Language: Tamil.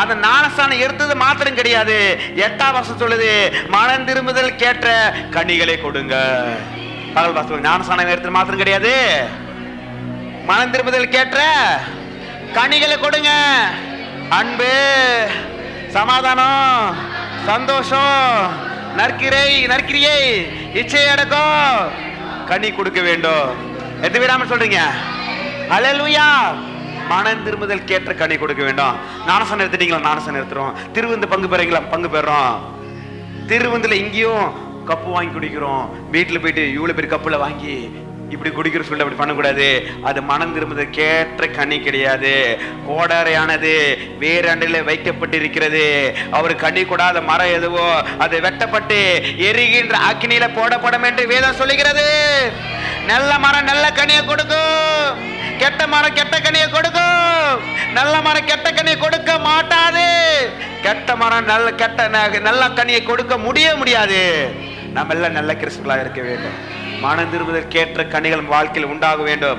அந்த ஞானஸ்தானம் எடுத்தது மாத்திரம் கிடையாது. எட்டாம் வருஷம் சொல்லுது மனம் திரும்புதல் கேட்ட கனிகளை கொடுங்க. பகல் வாசல் ஞானஸ்தானம் எடுத்தது மாத்திரம் கிடையாது. மனம் திரும்புதல் கேட்ட கனிகளை கொடுங்க. அன்பு சமாதானம் சந்தோஷம் நற்கிரை நற்கிரியை இச்சை அடக்கம் கனி கொடுக்க வேண்டும். எது விடாம சொல்றீங்க? அலலுயா மனம் திரும்புதல் கேட்ட கனி கொடுக்க வேண்டும். நானசம் நிறுத்திட்டீங்களா? நானசம் நிறுத்துறோம். திருவிந்து பங்கு பெறீங்களா? பங்கு பெறோம். திருவந்துல இங்கேயும் கப்பு வாங்கி குடிக்கிறோம். வீட்டுல போயிட்டு இவ்வளவு பேர் கப்புல வாங்கி இப்படி குடிக்கிற சொல்ல அப்படி பண்ணக்கூடாது. அது மனம் திரும்புதல் கேட்ட கனி கிடையாது. கோடாரையானது வேறாண்டில் வைக்கப்பட்டிருக்கிறது. அவர் கனி கூடாத மரம் எதுவோ அது வெட்டப்பட்டு எரிகின்ற அக்னியில போடப்படும் என்று வேதம் சொல்லுகிறது. நல்ல மரம் நல்ல கனியை கொடுக்கும். கெட்ட மரம் கெட்ட கனியை கொடுக்கும் மரம் கெட்ட கனியை கொடுக்க மாட்டாது. கெட்ட மரம் நல்ல கெட்ட ந- நல்ல கனியை கொடுக்க முடிய முடியாது. நம்ம எல்லாம் நல்ல கிறிஸ்துவர்களாக இருக்க வேண்டும். மனம் திரும்புதல் கேட்ட கனிகள் வாழ்க்கையில் உண்டாக வேண்டும்.